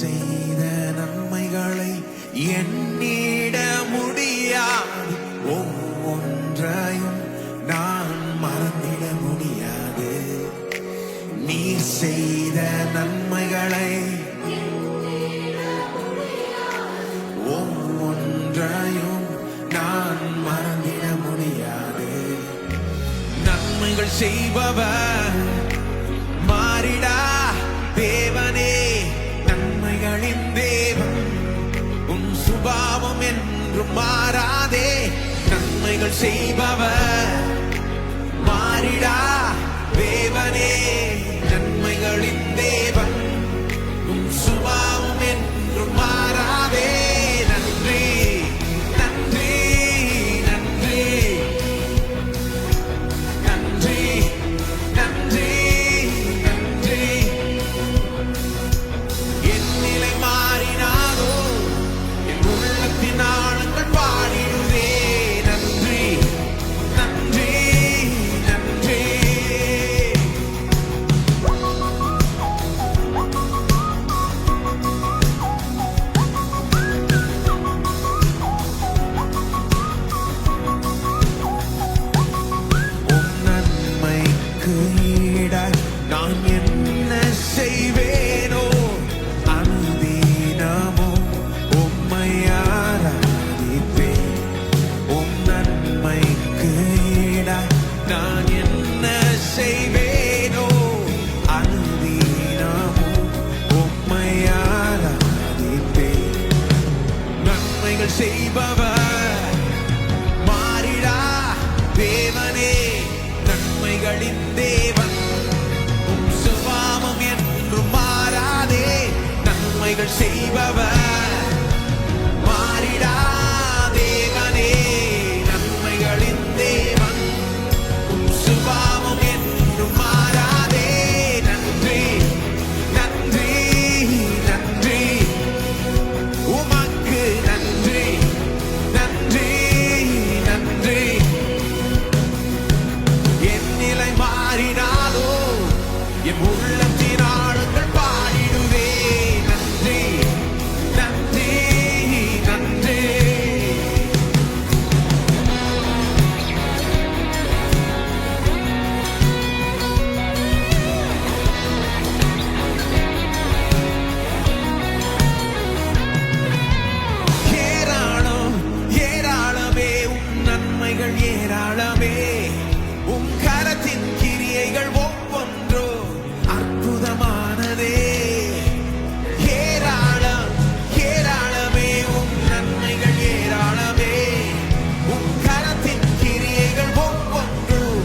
செய்த நன்மைகளை எண்ணிட முடியாது. ஒவ்வொன்றையும் நான் மறந்திட முடியாது. நீ செய்த நன்மைகளை ஒவ்வொன்றையும் நான் மறந்திட முடியாது. நன்மைகள் செய்பவர் என்றும் மாறாதே. நன்மைகள் செய்பவர். மாறிடா தேவனே. நன்மைகளின் தேவன். நன்மைகள் செய்பவர். கிரியைகள் ஏராளமே. உம் கரத்தின் கிரியைகள் ஒவ்வொன்றோ அற்புதமானதே. ஏராளம் ஏராளமே. உம் நன்மைகள் ஏராளமே. உம் கரத்தின் கிரியைகள் ஒவ்வொன்றோ